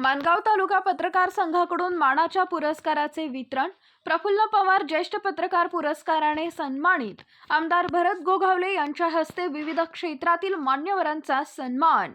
माणगाव तालुका पत्रकार संघाकडून मानाच्या पुरस्काराचे वितरण प्रफुल्ल पवार ज्येष्ठ पत्रकार पुरस्काराने सन्मानित आमदार भरत गोगावले यांच्या हस्ते विविध क्षेत्रातील मान्यवरांचा सन्मान.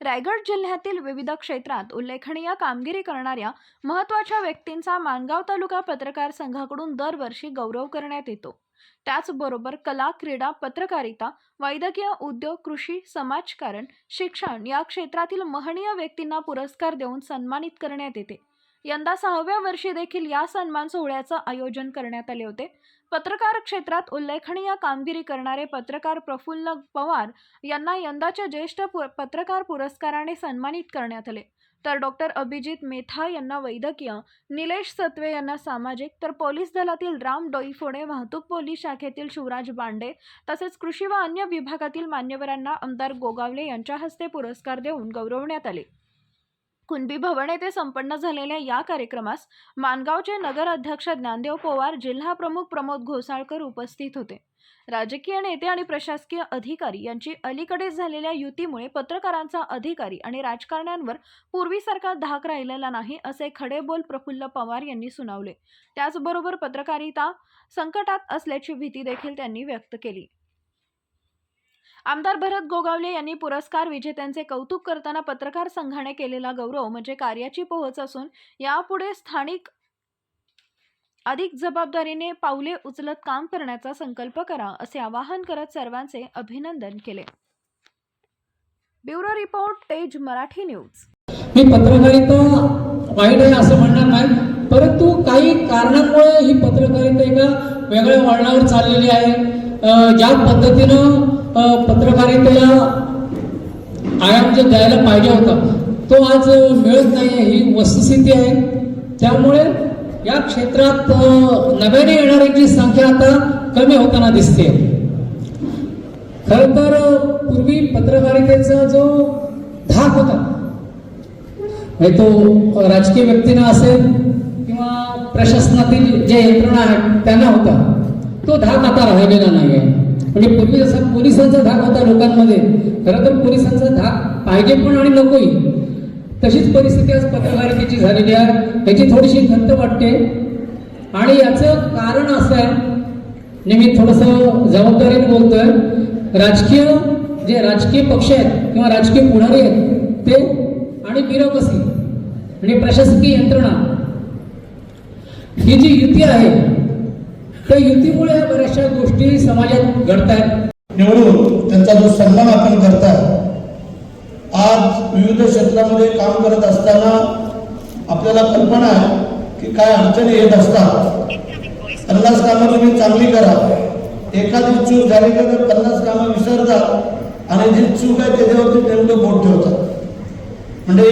रायगड जिल्ह्यातील विविध क्षेत्रात उल्लेखनीय कामगिरी करणाऱ्या महत्त्वाच्या व्यक्तींचा माणगाव तालुका पत्रकार संघाकडून दरवर्षी गौरव करण्यात येतो. त्याचबरोबर कला क्रीडा पत्रकारिता वैद्यकीय उद्योग कृषी समाजकारण शिक्षण या क्षेत्रातील महनीय व्यक्तींना पुरस्कार देऊन सन्मानित करण्यात येते. यंदा सहाव्या वर्षी देखील या सन्मान सोहळ्याचं आयोजन करण्यात आले होते. पत्रकार क्षेत्रात उल्लेखनीय कामगिरी करणारे पत्रकार प्रफुल्ल पवार यांना यंदाच्या ज्येष्ठ पु- पत्रकार पुरस्काराने सन्मानित करण्यात आले. तर डॉक्टर अभिजित मेथा यांना वैद्यकीय निलेश सत्वे यांना सामाजिक तर पोलीस दलातील राम डोईफोडे वाहतूक पोलीस शाखेतील शिवराज बांडे तसेच कृषी व अन्य विभागातील मान्यवरांना आमदार गोगावले यांच्या हस्ते पुरस्कार देऊन गौरवण्यात आले. कुणबी भवन येथे संपन्न झालेल्या या कार्यक्रमास मानगावचे नगर अध्यक्ष ज्ञानदेव पवार जिल्हा प्रमुख प्रमोद घोसाळकर उपस्थित होते. राजकीय नेते आणि प्रशासकीय अधिकारी यांची अलीकडेच झालेल्या युतीमुळे पत्रकारांचा अधिकारी आणि राजकारण्यांवर पूर्वीसारखा धाक राहिलेला नाही असे खडे बोल प्रफुल्ल पवार यांनी सुनावले. त्याचबरोबर पत्रकारिता संकटात असल्याची भीती देखील त्यांनी व्यक्त केली. आमदार भरत गोगावले यांनी पुरस्कार विजेत्यांचे कौतुक करताना पत्रकार संघाने केलेला गौरव म्हणजे कार्याची पोहोच असून यापुढे स्थानिक अधिक जबाबदारीने पावले उचलत काम करण्याचा संकल्प करा असे आवाहन करत सर्वांचे अभिनंदन केले. ब्युरो रिपोर्ट तेज मराठी न्यूज. ही पत्रकारिता वाईट आहे असं म्हणणार नाही परंतु काही कारणांमुळे ही पत्रकारिता एका वेगळ्या वळणावर चाललेली आहे. ज्या पद्धतीनं पत्रकारितेला आयाम जे द्यायला पाहिजे होता तो आज मिळत नाही आहे ही वस्तुस्थिती आहे. त्यामुळे या क्षेत्रात नव्याने येणाऱ्यांची संख्या आता कमी होताना दिसते खर तर पूर्वी पत्रकारितेचा जो धाक होता म्हणजे तो राजकीय व्यक्तींना असेल किंवा प्रशासनातील जे यंत्रणा आहेत त्यांना होता. तो धाक आता राहिलेला नाही आहे म्हणजे पूर्वी जसा पोलिसांचा धाक होता लोकांमध्ये. खरं तर पोलिसांचा धाक पाहिजे पण आणि नकोही. तशीच परिस्थिती आज पत्रकारितेची झालेली आहे. याची थोडीशी खंत वाटते. आणि याचं कारण असं आहे. नेहमी मी थोडंसं जबाबदारीने बोलतोय. राजकीय जे राजकीय पक्ष आहेत किंवा राजकीय पुढारी आहेत ते आणि ब्युरोक्रसी आणि प्रशासकीय यंत्रणा. ही जी युती आहे त्या युतीमुळे या बऱ्याचशा गोष्टी समाजात घडत आहेत निवडून त्यांचा जो सन्मान आपण करतात आज विविध क्षेत्रामध्ये काम करत असताना आपल्याला कल्पना आहे की काय अडचणी येत असतात. पन्नास कामं तुम्ही चांगली करा. एखादी चूक झाली तर पन्नास कामं विसरतात आणि जी चूक आहे त्याच्यावरती नेमकं बोट ठेवतात म्हणजे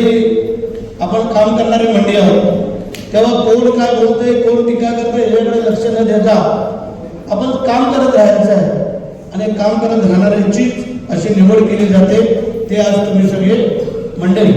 आपण काम करणारी मंडळी आहोत. तेव्हा कोण काय बोलतोय कोण टीका करतोय याच्याकडे लक्ष न देता आपण काम करत राहायचं आहे. आणि काम करत राहणाऱ्यांची अशी निवड केली जाते. ते आज तुम्ही सगळे मंडळी.